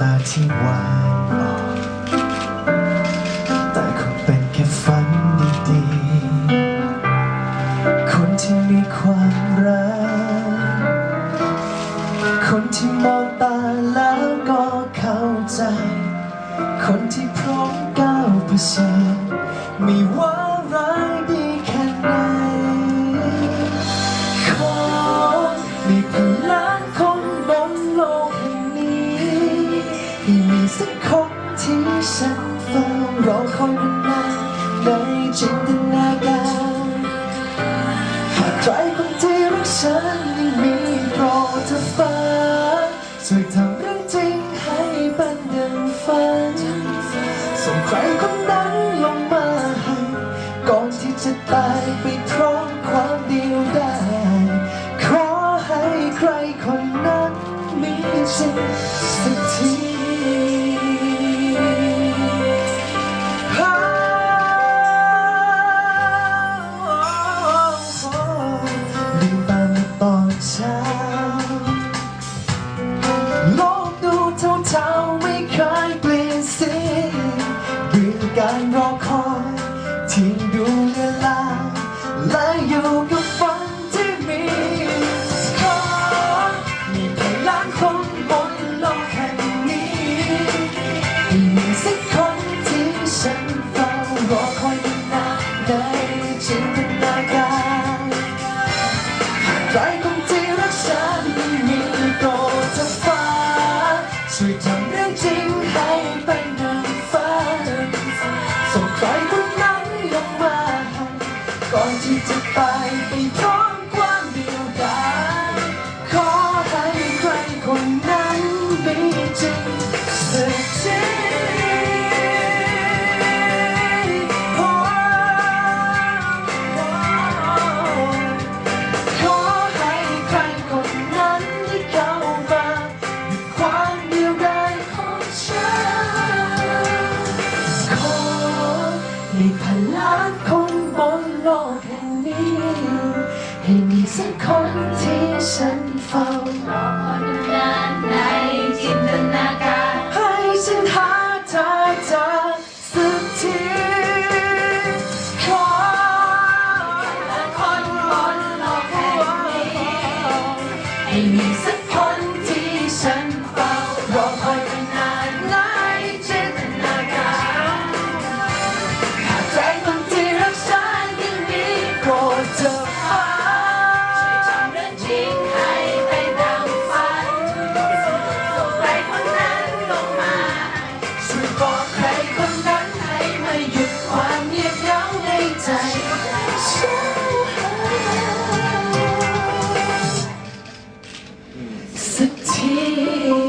ตาที่หวานอ่อนแต่คงเป็นแค่ฝันดีๆ คนที่มีความรัก คนที่มองตาแล้วก็เข้าใจ คนที่พร้อมก้าวเผชิญมีว่า สัเฝ้ารอคอยมานานในจินตนาการหากใครคนที่รักฉันยังมีโปรดจะอฟ้าช่วยทำเรื่องจริงให้เป็นดังฝันส่งใครคนนั้นลงมาให้ก่อนที่จะตายไปพร้อมความเดียวดายขอให้ใครคนนั้นมีจริงสักที เวลา และอยู่กับฝันที่มีขอมีพลังคนบนโลกแห่งนี้มีสักคนที่ฉันเฝ้ารอคอยนานในจินตนาการใครคนที่รักฉันมีโปรดเธอฟ้าช่วยทำเรื่องจริงให้เป็นนางฟ้าส่งใครคน ก่อนที่จะไปไปพร้อม โลกแห่งนี้ให้มีสักคนที่ฉันเฝ้ารอนานในจินตนาการให้ฉันหาเธอเจอสักทีขอคนบนโลกแห่งนี้ให้มีสักคนที่ฉัน สักที